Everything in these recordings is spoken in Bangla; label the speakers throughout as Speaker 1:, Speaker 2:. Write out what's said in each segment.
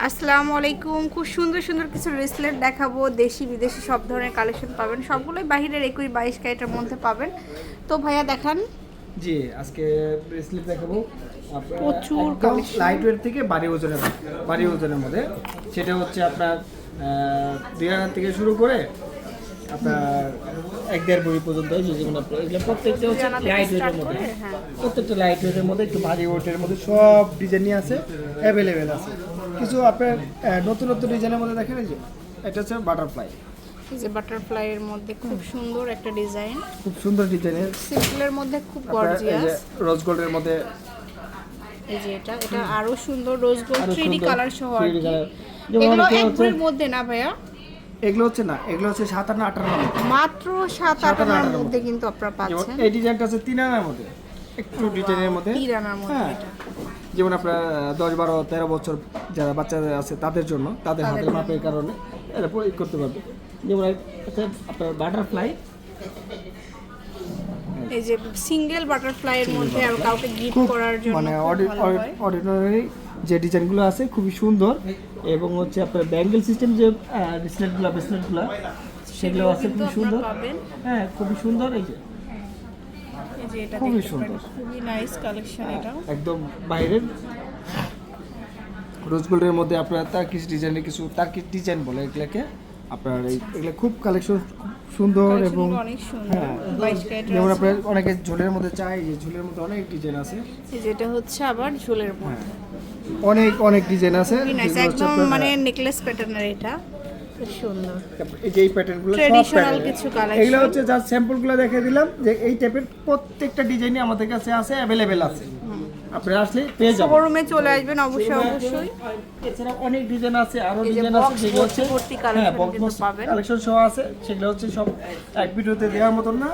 Speaker 1: আসসালামু আলাইকুম। খুব সুন্দর সুন্দর কিছু ব্রেসলেট দেখাবো। দেশি বিদেশি সব ধরনের কালেকশন পাবেন। সবগুলোই বাহিরের একুশ বাইশ ক্যারেটের মধ্যে পাবেন। তো ভাইয়া দেখান।
Speaker 2: জি আজকে ব্রেসলেট দেখাবো।
Speaker 1: প্রচুর
Speaker 2: লাইট ওয়েট থেকে ভারী ওজনের ভারী ওজনের মধ্যে। সেটা হচ্ছে আপনার দুই হাজার থেকে শুরু করে আপনার এক দেড় বড়ি পর্যন্ত প্রত্যেকটা হচ্ছে লাইট ওয়েটের মধ্যে।
Speaker 1: হ্যাঁ।
Speaker 2: প্রত্যেকটা লাইট ওয়েটের মধ্যে একটু ভারী ওয়েটের মধ্যে সব ডিজাইনই আছে অ্যাভেলেবেল আছে। কিছু আপনার নতুন নতুন ডিজাইনের মধ্যে দেখেন এই যে এটা হচ্ছে বাটারফ্লাই
Speaker 1: এই যে বাটারফ্লাই এর মধ্যে খুব সুন্দর একটা ডিজাইন
Speaker 2: খুব সুন্দর ডিজাইনের
Speaker 1: সিম্পলের মধ্যে খুব
Speaker 2: আপনার এই যে
Speaker 1: গর্জিয়াস
Speaker 2: রোজ গোল্ডের মধ্যে
Speaker 1: এই যে এটা এটা আরও সুন্দর রোজ গোল্ড
Speaker 2: আরও
Speaker 1: 3D কালার সহ আর কি। এগুলো
Speaker 2: অনেকে
Speaker 1: এক
Speaker 2: হচ্ছে-
Speaker 1: মধ্যে না ভাইয়া
Speaker 2: এগুলো হচ্ছে না এগুলো হচ্ছে সাত সাতান্ন আটান্ন
Speaker 1: মাত্র সাত আট আনার মধ্যে কিন্তু আপনারা পাচ্ছেন
Speaker 2: এই ডিজাইনটা আছে তিন আনার মধ্যে একটু ডিজাইনের মধ্যে?
Speaker 1: মধ্যে
Speaker 2: হ্যাঁ। যেমন আপনার দশ বারো তেরো বছর যারা বাচ্চারা আছে তাদের জন্য তাদের হাতের মাপের কারণে এটা প্রয়োগ করতে পারবে। যেমন আপনার বাটারফ্লাই
Speaker 1: এই যে সিঙ্গেল বাটারফ্লাই এর মধ্যে আর কাউকে গিফট করার জন্য
Speaker 2: মানে অর্ডিনারি যে ডিজাইনগুলো আছে খুবই সুন্দর এবং হচ্ছে আপনার ব্যাঙ্গেল সিস্টেম যে ব্রেসলেটগুলো ব্রেসলেটগুলো সেগুলো আছে
Speaker 1: কিন্তু
Speaker 2: খুব সুন্দর। হ্যাঁ খুবই সুন্দর এই যে।
Speaker 1: যে এটা
Speaker 2: খুবই সুন্দর।
Speaker 1: খুবই নাইস কালেকশন এটা।
Speaker 2: একদম বাইরের। রোজ গোল্ডের মধ্যে আপনার তার্কিশ ডিজাইনের কিছু তার্কিশ ডিজাইন বলে এগুলাকে। আপনার এই এগুলো খুব কালেকশন সুন্দর এবং
Speaker 1: অনেক
Speaker 2: হ্যাঁ।
Speaker 1: 22
Speaker 2: যেমন আপনার অনেকে ঝোলের মধ্যে চাই যে ঝোলের মধ্যে অনেক ডিজাইন আছে।
Speaker 1: যেটা হচ্ছে আবার ঝোলের মধ্যে।
Speaker 2: অনেক অনেক ডিজাইন আছে।
Speaker 1: একদম মানে নেকলেস প্যাটার্নের এটা। সুন্দর।
Speaker 2: এই যে এই প্যাটার্নগুলো pattern।
Speaker 1: কিছু।
Speaker 2: এগুলো হচ্ছে জাস্ট স্যাম্পলগুলো দেখে দিলাম যে এই টাইপের প্রত্যেকটা ডিজাইনই আমাদের কাছে আছে অ্যাভেলেবেল আছে। আপনারা আসলে পেয়ে যাবেন।
Speaker 1: শোরুমে চলে আসবেন অবশ্যই অবশ্যই।
Speaker 2: এছাড়া অনেক ডিজাইন আছে
Speaker 1: আরও
Speaker 2: ডিজাইন আছে যেগুলো হচ্ছে হ্যাঁ বক্স
Speaker 1: পাবেন।
Speaker 2: কালেকশন সহ আছে সেগুলো হচ্ছে সব এক ভিডিওতে দেওয়ার মতন না।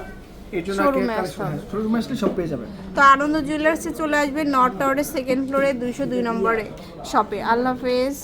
Speaker 1: তো আনন্দ জুয়েলার্সে চলে আসবেন নর্থ টাওয়ারের সেকেন্ড ফ্লোরে দুইশো দুই নম্বরে শপে আল্লাহ হাফেজ।